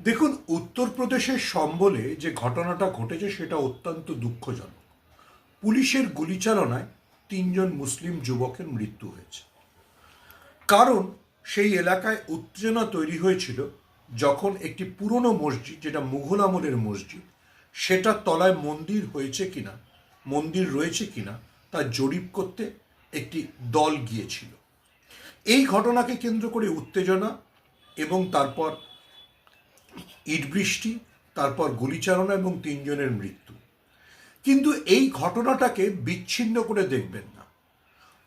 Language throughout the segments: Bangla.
দেখুন উত্তরপ্রদেশের সম্বলে যে ঘটনাটা ঘটেছে সেটা অত্যন্ত দুঃখজনক। পুলিশের গুলিচালনায় তিনজন মুসলিম যুবকের মৃত্যু হয়েছে। কারণ সেই এলাকায় উত্তেজনা তৈরি হয়েছিল যখন একটি পুরনো মসজিদ, যেটা মুঘল আমলের মসজিদ, সেটা তলায় মন্দির হয়েছে কিনা, মন্দির রয়েছে কিনা, তা জরিপ করতে একটি দল গিয়েছিল। এই ঘটনাকে কেন্দ্র করে উত্তেজনা এবং তারপর ইট বৃষ্টি, তারপর গুলিচালনা এবং তিনজনের মৃত্যু। কিন্তু এই ঘটনাটাকে বিচ্ছিন্ন করে দেখবেন না।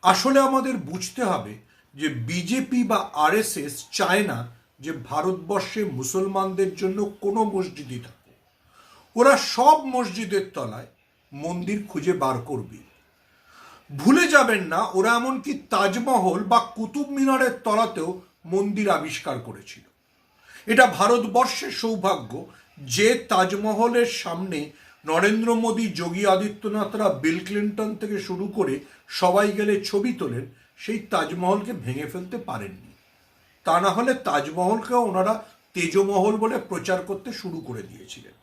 আসলে আমাদের বুঝতে হবে যে বিজেপি বা আরএসএস চায় না যে ভারতবর্ষে মুসলমানদের জন্য কোনো মসজিদই থাকুক। ওরা সব মসজিদের তলায় মন্দির খুঁজে বার করবে। ভুলে যাবেন না, ওরা এমনকি তাজমহল বা কুতুব মিনারের তলাতেও মন্দির আবিষ্কার করেছিল। এটা ভারতবর্ষের সৌভাগ্য যে তাজমহলের সামনে নরেন্দ্র মোদী, যোগী আদিত্যনাথরা বিল ক্লিন্টন থেকে শুরু করে সবাই গেলে ছবি তোলেন, সেই তাজমহলকে ভেঙে ফেলতে পারেননি। তা না হলে তাজমহলকেও ওনারা তেজমহল বলে প্রচার করতে শুরু করে দিয়েছিলেন।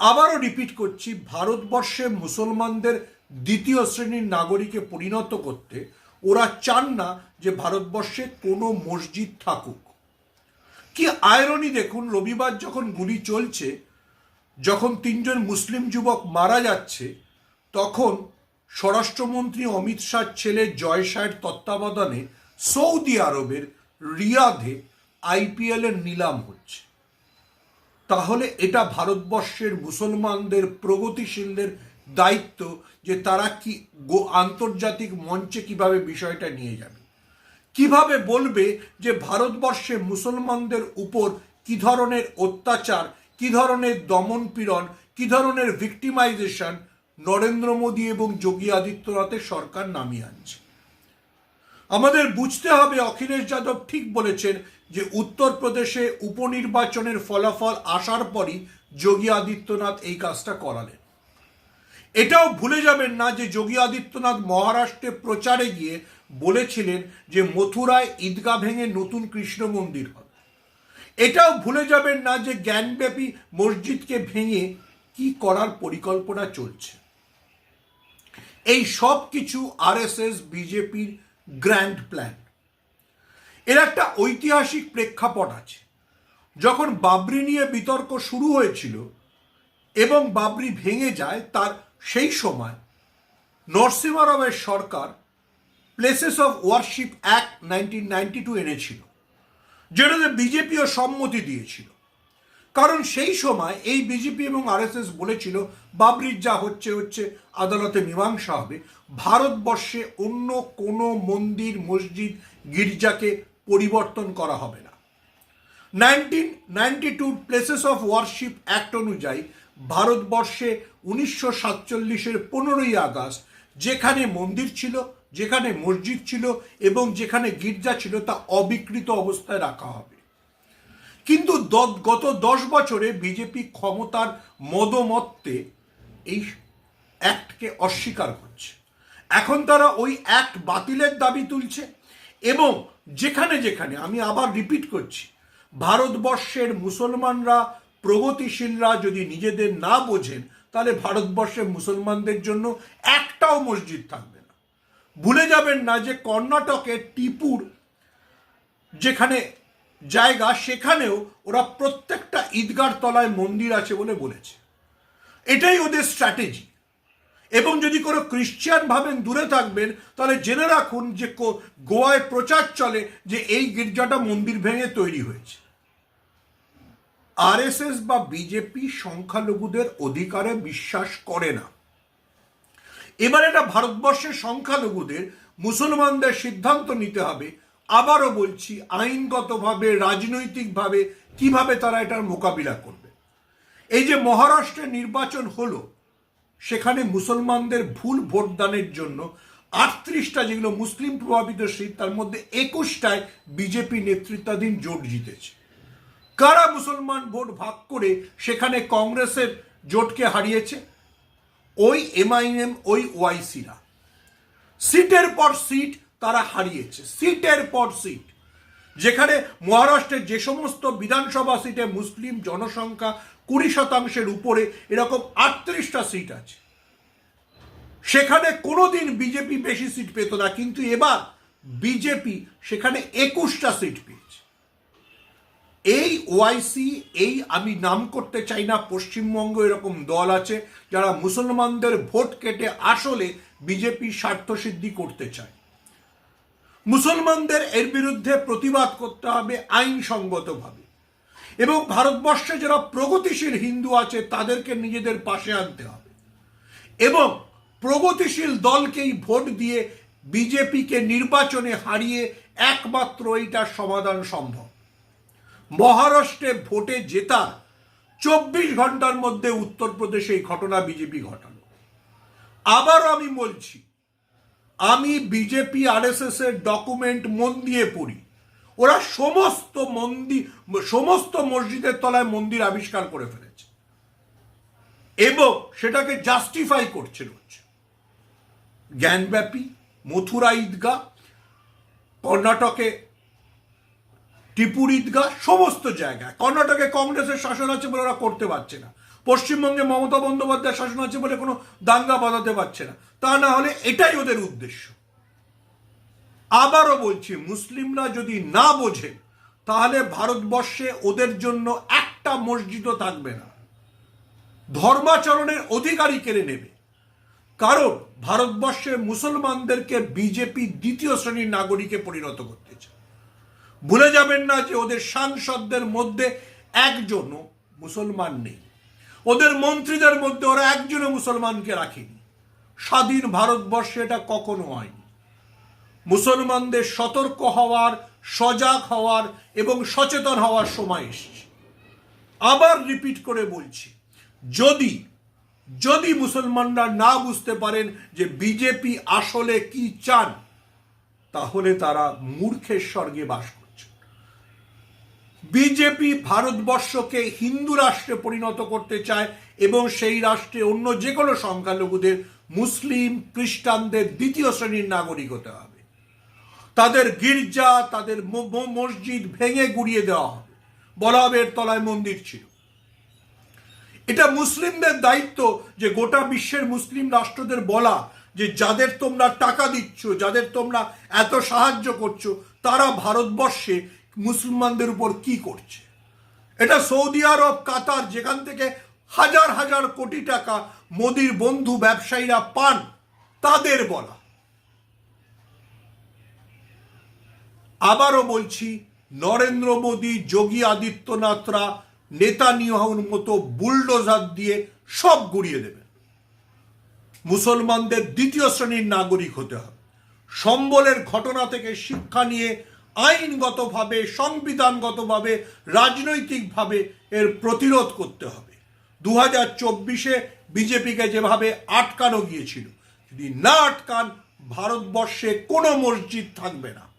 আবারও রিপিট করছি, ভারতবর্ষে মুসলমানদের দ্বিতীয় শ্রেণির নাগরিকে পরিণত করতে ওরা চান না যে ভারতবর্ষে কোনো মসজিদ থাকুক। কি আয়রনি দেখুন, রবিবার যখন গুলি চলছে, যখন তিনজন মুসলিম যুবক মারা যাচ্ছে, তখন স্বরাষ্ট্রমন্ত্রী অমিত শাহর ছেলে জয় শাহের তত্ত্বাবধানে সৌদি আরবের রিয়াধে আইপিএল এর নিলাম হচ্ছে। তাহলে এটা ভারতবর্ষের মুসলমানদের প্রগতিশীলদের দায়িত্ব যে তারা কি আন্তর্জাতিক মঞ্চে কীভাবে বিষয়টা নিয়ে যাবে। কীভাবে বলবে যে ভারতবর্ষে মুসলমানদের উপর কি ধরনের অত্যাচার, কি ধরনের দমন পীড়ন কি ধরনের ভিক্টিমাইজেশন নরেন্দ্র মোদী এবং যোগী আদিত্যনাথের সরকার নামিয়ে আনছে? আমাদের বুঝতে হবে, অখিলেশ যাদব ঠিক বলেছেন যে উত্তরপ্রদেশে উপনির্বাচনের ফলাফল আসার পরই যোগী আদিত্যনাথ এই কাজটা করালেন। এটাও ভুলে যাবেন না যে যোগী আদিত্যনাথ মহারাষ্ট্রে প্রচারে গিয়ে বলেছিলেন যে মথুরায় ঈদগা ভেঙে নতুন কৃষ্ণ মন্দির হবে। এটাও ভুলে যাবেন না যে জ্ঞানব্যাপী মসজিদকে ভেঙে কি করার পরিকল্পনা চলছে। এই সব কিছু আরএসএস, বিজেপির গ্র্যান্ড প্ল্যান। এর একটা ঐতিহাসিক প্রেক্ষাপট আছে। যখন বাবরি নিয়ে বিতর্ক শুরু হয়েছিল এবং বাবরি ভেঙে যায়, তার সেই সময় নরসিমা রাওয়ের সরকার places of worship act nineteen ninety two এনেছিল, যেটাতে বিজেপিও সম্মতি দিয়েছিল। কারণ সেই সময় এই বিজেপি এবং আরএসএস বলেছিল, বাবরির যা হচ্ছে হচ্ছে, আদালতে মীমাংসা হবে। ভারতবর্ষে অন্য কোনো মন্দির, মসজিদ, গির্জাকে পরিবর্তন করা হবে না। Nineteen ninety two places of worship act অনুযায়ী ভারতবর্ষে উনিশশো সাতচল্লিশের পনেরোই আগস্ট, যেখানে মন্দির ছিল, যেখানে মসজিদ ছিল এবং যেখানে গির্জা ছিল, তা অবিকৃত অবস্থায় রাখা হবে। কিন্তু গত দশ বছরে বিজেপি ক্ষমতার মদমত্তে এই অ্যাক্টকে অস্বীকার করছে। এখন তারা ওই অ্যাক্ট বাতিলের দাবি তুলছে এবং যেখানে যেখানে, আমি আবার রিপিট করছি, ভারতবর্ষের মুসলমানরা প্রগতিশীলরা যদি নিজেদের না বোঝেন তাহলে ভারতবর্ষে মুসলমানদের জন্য একটাও মসজিদ থাকবে না। ভুলে যাবেন না যে কর্ণাটকের টিপুর যেখানে জায়গা, সেখানেও ওরা প্রত্যেকটা ঈদগার তলায় মন্দির আছে বলে বলেছে। এটাই ওদের স্ট্র্যাটেজি এবং যদি কোনো খ্রিশ্চান ভাবেন দূরে থাকবেন, তাহলে জেনে রাখুন যে গোয়ায় প্রচার চলে যে এই গির্জাটা মন্দির ভেঙে তৈরি হয়েছে। আরএসএস বা বিজেপি সংখ্যালঘুদের অধিকারে বিশ্বাস করে না। এবার এটা ভারতবর্ষের সংখ্যালঘুদের, মুসলমানদের সিদ্ধান্ত নিতে হবে। আবারও বলছি, আইনগতভাবে, রাজনৈতিকভাবে কীভাবে তারা এটার মোকাবিলা করবে। এই যে মহারাষ্ট্রে নির্বাচন হলো, সেখানে মুসলমানদের ভুল ভোটদানের জন্য আটত্রিশটা যেগুলো মুসলিম প্রভাবিত সিট তার মধ্যে একুশটায় বিজেপি নেতৃত্বাধীন জোট জিতেছে। কারা মুসলমান ভোট ভাগ করে সেখানে কংগ্রেসের জোটকে হারিয়েছে? ওই এমআইএম ওই ওয়াইসিরা সিটের পর সিট তারা হারিয়েছে। সিটের পর সিট। যেখানে মহারাষ্ট্রের যে সমস্ত বিধানসভা সিটে মুসলিম জনসংখ্যা কুড়ি শতাংশের উপরে, এরকম আটত্রিশটা সিট আছে। সেখানে কোনোদিন বিজেপি বেশি সিট পেত না, কিন্তু এবার বিজেপি সেখানে একুশটা সিট পেয়েছে। এই ওআইসি এই আমি নাম করতে চাই না, পশ্চিমবঙ্গ এরকম দল আছে যারা মুসলমানদের ভোট কেটে আসলে বিজেপি স্বার্থসিদ্ধি করতে চায়। মুসলমানদের এর বিরুদ্ধে প্রতিবাদ করতে হবে আইনসঙ্গতভাবে। এবং ভারতবর্ষে যারা প্রগতিশীল হিন্দু আছে, তাদেরকে নিজেদের পাশে আনতে হবে। এবং প্রগতিশীল দলকেই ভোট দিয়ে বিজেপিকে নির্বাচনে হারিয়ে একমাত্র এইটার সমাধান সম্ভব। মহারাষ্ট্রে ভোটে জেতা চব্বিশ ঘণ্টার মধ্যে উত্তরপ্রদেশে এই ঘটনা বিজেপি ঘটালো। আবারও আমি বলছি, আমি বিজেপি, আরএসএস এর ডকুমেন্ট মন দিয়ে পড়ি। ওরা সমস্ত মন্দির সমস্ত মসজিদের তলায় মন্দির আবিষ্কার করে ফেলেছে। এবং সেটাকে জাস্টিফাই করছে রোজ। জ্ঞানব্যাপী, মথুরা ঈদগাহ, কর্ণাটকে ত্রিপুর ঈদগাহ, সমস্ত জায়গায়। কর্ণাটকে কংগ্রেসের শাসন আছে বলে ওরা করতে পারছে না। পশ্চিমবঙ্গে মমতা বন্দ্যোপাধ্যায়ের শাসন আছে বলে কোনো দাঙ্গা বাঁধাতে পারছে না। তা না হলে এটাই ওদের উদ্দেশ্য। আবারও বলছি, মুসলিমরা যদি না বোঝে, তাহলে ভারতবর্ষে ওদের জন্য একটা মসজিদও থাকবে না। ধর্মাচরণের অধিকারী কেড়ে নেবে। কারণ ভারতবর্ষে মুসলমানদেরকে বিজেপি দ্বিতীয় শ্রেণির নাগরিকে পরিণত করতে চায়। ভুলে যাবেন না যে ওদের সাংসদদের মধ্যে একজনও মুসলমান নেই। ওদের মন্ত্রীদের মধ্যে ওরা একজনও মুসলমানকে রাখেনি। স্বাধীন ভারতবর্ষে এটা কখনো হয়নি। মুসলমানদের সতর্ক হওয়ার, সজাগ হওয়ার এবং সচেতন হওয়ার সময় এসেছে। আবার রিপিট করে বলছি, যদি যদি মুসলমানরা না বুঝতে পারেন যে বিজেপি আসলে কি চান, তাহলে তারা মূর্খের স্বর্গে বাস করছে বিজেপি ভারতবর্ষকে হিন্দু রাষ্ট্রে পরিণত করতে চায় এবং সেই রাষ্ট্রে অন্য যে কোনো সংখ্যালঘুদের, মুসলিম, খ্রিস্টানদের দ্বিতীয় শ্রেণির নাগরিক হতে হবে। তাদের গির্জা, তাদের মসজিদ ভেঙে গুড়িয়ে দেওয়া হবে। বলা হবে এর তলায় মন্দির ছিল। এটা মুসলিমদের দায়িত্ব যে গোটা বিশ্বের মুসলিম রাষ্ট্রদের বলা যে যাদের তোমরা টাকা দিচ্ছ, যাদের তোমরা এত সাহায্য করছ, তারা ভারতবর্ষে মুসলমানদের উপর কি করছে? এটা সৌদি আরব, কাতার, যেখান থেকে হাজার হাজার কোটি টাকা মোদির বন্ধু ব্যবসায়ীরা পান, তাদের বলা। আবারও বলছি, নরেন্দ্র মোদী, যোগী আদিত্যনাথরা নেতানিয়াহুর মতো বুলডোজার দিয়ে সব গুড়িয়ে দেবেন। মুসলমানদের দ্বিতীয় শ্রেণির নাগরিক হতে হবে। সম্বলের ঘটনা থেকে শিক্ষা নিয়ে আইনগতভাবে, সংবিধানগতভাবে, রাজনৈতিকভাবে এর প্রতিরোধ করতে হবে। দু হাজার চব্বিশে বিজেপিকে যেভাবে আটকানো গিয়েছিল, যদি না আটকান, ভারতবর্ষে কোনো মসজিদ থাকবে না।